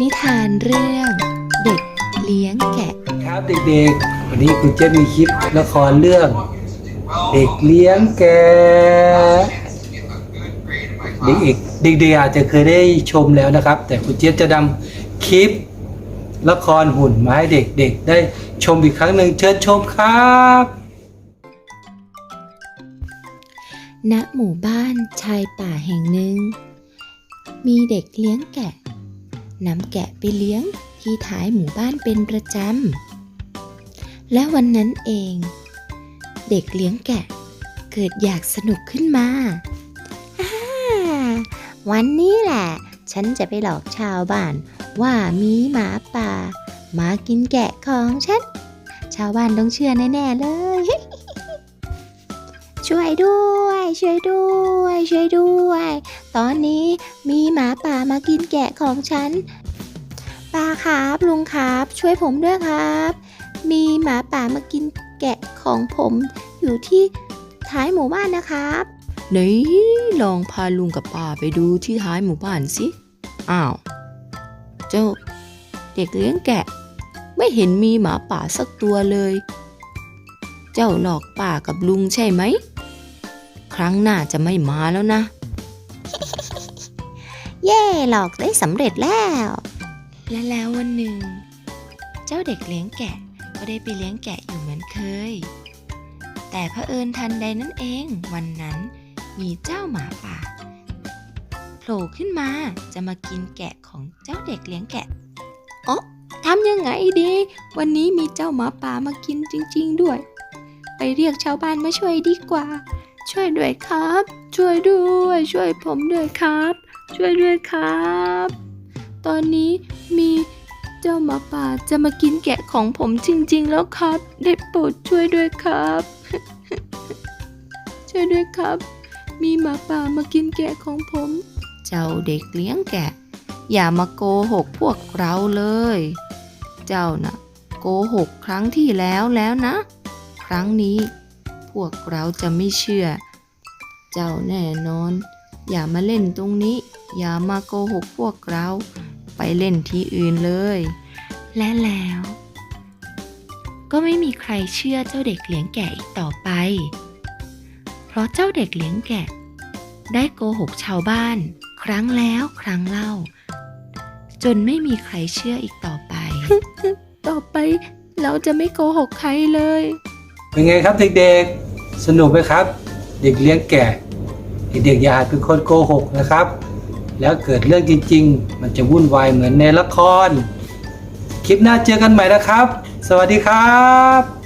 นิทานเรื่องเด็กเลี้ยงแกะ ครับเด็กๆ วันนี้คุณเจษมีคลิปละครเรื่อง เด็กเลี้ยงแกะเด็กๆเด็กๆอาจจะเคยได้ชมแล้วนะครับ แต่คุณเจษจะนำคลิปละครหุ่นมาให้เด็กๆ ได้ชมอีกครั้งหนึ่งเชิญชมครับณหมู่บ้านชายป่าแห่งหนึ่ง มีเด็กเลี้ยงแกะ นำแกะไปเลี้ยงที่ท้ายหมู่บ้านเป็นประจำ และวันนั้นเอง เด็กเลี้ยงแกะเกิดอยากสนุกขึ้นมาาวันนี้แหละ ฉันจะไปหลอกชาวบ้าน ว่ามีหมาป่า มากินแกะของฉัน ชาวบ้านต้องเชื่อแน่ ๆ เลย ช่วยด้วย ช่วยด้วย ช่วยด้วย ตอนนี้มีหมาป่ามากินแกะของฉันป้าครับลุงครับ ช่วยผมด้วยครับ มีหมาป่ามากินแกะของผมอยู่ที่ท้ายหมู่บ้านนะครับไหนลองพาลุงกับป้าไปดูที่ท้ายหมู่บ้านสิ อ้าว เจ้า เด็กเลี้ยงแกะ ไม่เห็นมีหมาป่าสักตัวเลย เจ้าหลอกป้ากับลุงใช่ไหม ครั้งหน้าจะไม่มาแล้วนะ เย่หลอกได้สำเร็จแล้ว และแล้ววันหนึ่ง เจ้าเด็กเลี้ยงแกะก็ได้ไปเลี้ยงแกะอยู่เหมือนเคย แต่เผอิญทันใดนั่นเอง วันนั้นมีเจ้าหมาป่าโผล่ขึ้นมาจะมากินแกะของเจ้าเด็กเลี้ยงแกะอ๋อทำยังไงดี วันนี้มีเจ้าหมาป่ามากินจริง ๆ ด้วย ไปเรียกชาวบ้านมาช่วยดีกว่าช่วยด้วยครับ ช่วยด้วย ช่วยผมด้วยครับ ช่วยด้วยครับ ตอนนี้มีเจ้าหมาป่าจะมากินแกะของผมจริง ๆ แล้วครับ ได้โปรดช่วยด้วยครับ ช่วยด้วยครับ มีหมาป่ามากินแกะของผม เจ้าเด็กเลี้ยงแกะ อย่ามาโกหกพวกเราเลย เจ้าน่ะโกหกครั้งที่แล้วแล้วนะ ครั้งนี้ วกเราจะไม่เชื่อ เจ้าแน่นอน อย่ามาเล่นตรงนี้ อย่ามาโกหกพวกเรา ไปเล่นที่อื่นเลย และแล้ว ก็ไม่มีใครเชื่อเจ้าเด็กเลี้ยงแกะอีกต่อไป เพราะเจ้าเด็กเลี้ยงแกะ ได้โกหกชาวบ้าน ครั้งแล้วครั้งเล่า จนไม่มีใครเชื่ออีกต่อไป ต่อไปเราจะไม่โกหกใครเลย เป็นไงครับเด็กๆ สนุกไหมครับ เด็กเลี้ยงแก่ เด็กๆอย่าหาดเป็นคนโกหกนะครับ แล้วเกิดเรื่องจริง ๆ มันจะวุ่นวายเหมือนในละคร คลิปหน้าเจอกันใหม่นะครับ สวัสดีครับ